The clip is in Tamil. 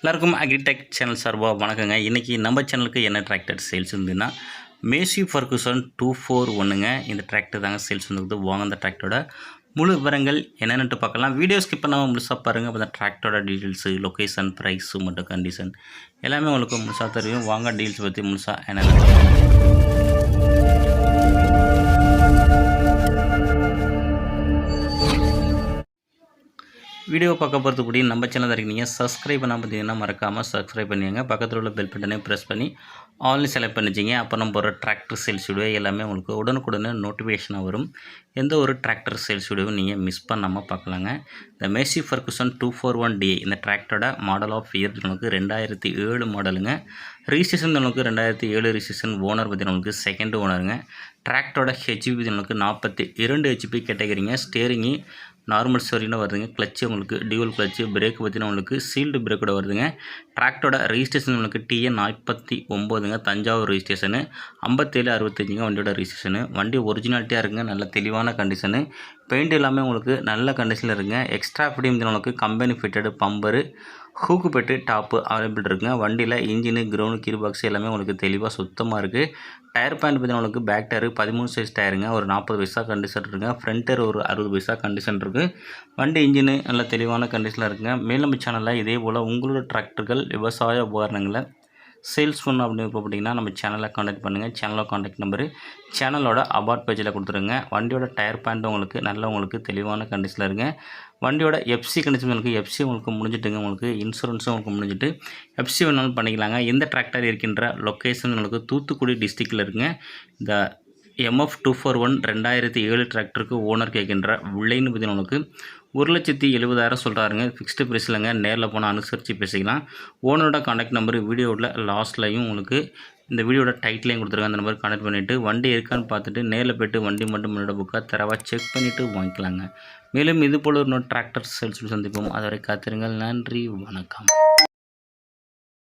எல்லாருக்கும் அக்ரிடெக் சேனல் சார்பாக வணக்கங்க. இன்றைக்கி நம்ம சேனலுக்கு என்ன டிராக்டர் சேல்ஸ் இருந்ததுன்னா மேசி ஃபர்குசன் டூ ஃபோர் ஒன்றுங்க இந்த டிராக்டர் தாங்க சேல்ஸ் வந்துருக்குது. வாங்க அந்த டிராக்டரோட முழு விவரங்கள் என்னென்னு பார்க்கலாம். வீடியோ ஸ்கிப் பண்ணாமல் முழுசாக பாருங்கள் அப்போ தான் டிராக்டரோட டீட்டெயில்ஸு லொக்கேஷன் ப்ரைஸு மற்றும் கண்டிஷன் எல்லாமே உங்களுக்கு முழுசாக தெரியும். வாங்க டீல்ஸ் பற்றி முழுசாக என்னென்ன வீடியோ பார்க்க போகிறதுக்கு முன்னாடி நம்ம சேனல் இருக்கீங்க. சப்ஸ்கிரைப் பண்ணால் பார்த்தீங்கன்னா மறக்காமல் சப்ஸ்கிரைப் பண்ணிங்க பக்கத்தில் உள்ள பெல் பட்டனை ப்ரெஸ் பண்ணி ஆன்லைன் செலக்ட் பண்ணிச்சிங்க அப்போ நம்ம ஒரு டிராக்டர் சேல்ஸ் வீடியோ எல்லாமே உங்களுக்கு உடனுக்குடனே நோட்டிஃபிகேஷனாக வரும். எந்த ஒரு டிராக்டர் சேல்ஸ் வீடியோவும் நீங்கள் மிஸ் பண்ணாமல் பார்க்கலாங்க. இந்த Massey Ferguson two four one D இந்த டிராக்டரோட மாடல் ஆஃப் இயர் நமக்கு ரெண்டாயிரத்தி ஏழு மாடலுங்க ரிஜிஸ்ட்ரேஷன் நமக்கு ரெண்டாயிரத்தி ஏழு ரிஜிஸ்ட்ரேஷன் ஓனர் பற்றி நமக்கு செகண்ட் ஓனருங்க டிராக்டரோட ஹெச்பி நமக்கு நாற்பத்தி இரண்டு ஹெச்பி கேட்டகிரிங்க ஸ்டேரிங்கு நார்மல் ஸ்டோரியில் வருதுங்க. கிளச்சு உங்களுக்கு டியூவல் கிளச்சு பிரேக் பார்த்தீங்கன்னா உங்களுக்கு சீல்டு பிரேக்கோட வருதுங்க. டிராக்டரோட ரிஜிஸ்ட்ரேஷன் உங்களுக்கு டிஎன் நாற்பத்தி ஒம்போதுங்க தஞ்சாவூர் ரெஜிஸ்ட்ரேஷனு ஐம்பத்தேழு அறுபத்தஞ்சுங்க வண்டியோட ரிஜிஸ்ட்ரேஷனு வண்டி ஒரிஜினாலிட்டியாக இருக்குங்க நல்ல தெளிவான கண்டிஷனு பெயிண்ட் எல்லாமே உங்களுக்கு நல்ல கண்டிஷனில் இருக்குங்க. எக்ஸ்ட்ரா ஃபிட்டிங் உங்களுக்கு company fitted bumper hook bed top available இருக்குங்க வண்டியில் இன்ஜினு கிரவுண்டு கீர் பாக்ஸ் எல்லாமே உங்களுக்கு தெளிவாக சுத்தமாக இருக்குது டயர் பேண்ட் பார்த்தீங்கன்னா உங்களுக்கு பேக் டயரு பதிமூணு சைஸ் டயருங்க ஒரு நாற்பது பைசா கண்டிஷன் இருக்குங்க. ஃப்ரண்ட் டயர் ஒரு அறுபது பைசா கண்டிஷன் இருக்குது வண்டி இன்ஜினு நல்ல தெளிவான கண்டிஷனில் இருக்குங்க. மேலும் சேனலில் இதே போல் உங்களோட டிராக்டர்கள் விவசாய உபகரணங்களை சேல்ஸ் ஃபோன் அப்படின்னு பார்த்தீங்கன்னா நம்ம சேனலை காண்டாக்ட் பண்ணுங்கள் சேனலில் காண்டாக்ட் நம்பரு சேனலோட அபார்ட் பேஜில் கொடுத்துருங்க. வண்டியோட டயர் பேண்ட் உங்களுக்கு நல்ல உங்களுக்கு தெளிவான கண்டிஷனில் இருங்க. வண்டியோட எஃப்சி கண்டிஷன் உங்களுக்கு எஃப்சி உங்களுக்கு முடிஞ்சிட்டுங்க. உங்களுக்கு இன்சூரன்ஸும் உங்களுக்கு முடிஞ்சிட்டு எஃப்சி வேணாலும் பண்ணிக்கலாங்க. எந்த டிராக்டர் இருக்கின்ற லொக்கேஷன் உங்களுக்கு தூத்துக்குடி டிஸ்ட்ரிக்டில் இருக்குங்க இந்த எம்எஃப் டூ ஃபோர் ஒன் ரெண்டாயிரத்தி ஏழு டிராக்டருக்கு ஓனர் கேட்கின்ற விலைன்னு பார்த்தீங்கன்னா உனக்கு ஒரு லட்சத்தி எழுபதாயிரம் சொல்கிறாருங்க ஃபிக்ஸ்டு ப்ரைஸ்லங்க நேரில் போனால் அனுசரித்து பேசிக்கலாம். ஓனரோட காண்டாக்ட் நம்பர் வீடியோவில் லாஸ்ட்லையும் உங்களுக்கு இந்த வீடியோட டைட்டிலையும் கொடுத்துருக்காங்க. அந்த நம்பர் கான்டாக்ட் பண்ணிவிட்டு வண்டி இருக்கான்னு பார்த்துட்டு நேரில் போய்ட்டு வண்டி மட்டும் முன்னோட புக்காக தரவாக செக் பண்ணிவிட்டு வாங்கிக்கலாங்க. மேலும் இது போல் ஒரு டிராக்டர் சேல்ஸ் சந்திப்போம். அதுவரை காத்திருங்கள். நன்றி. வணக்கம்.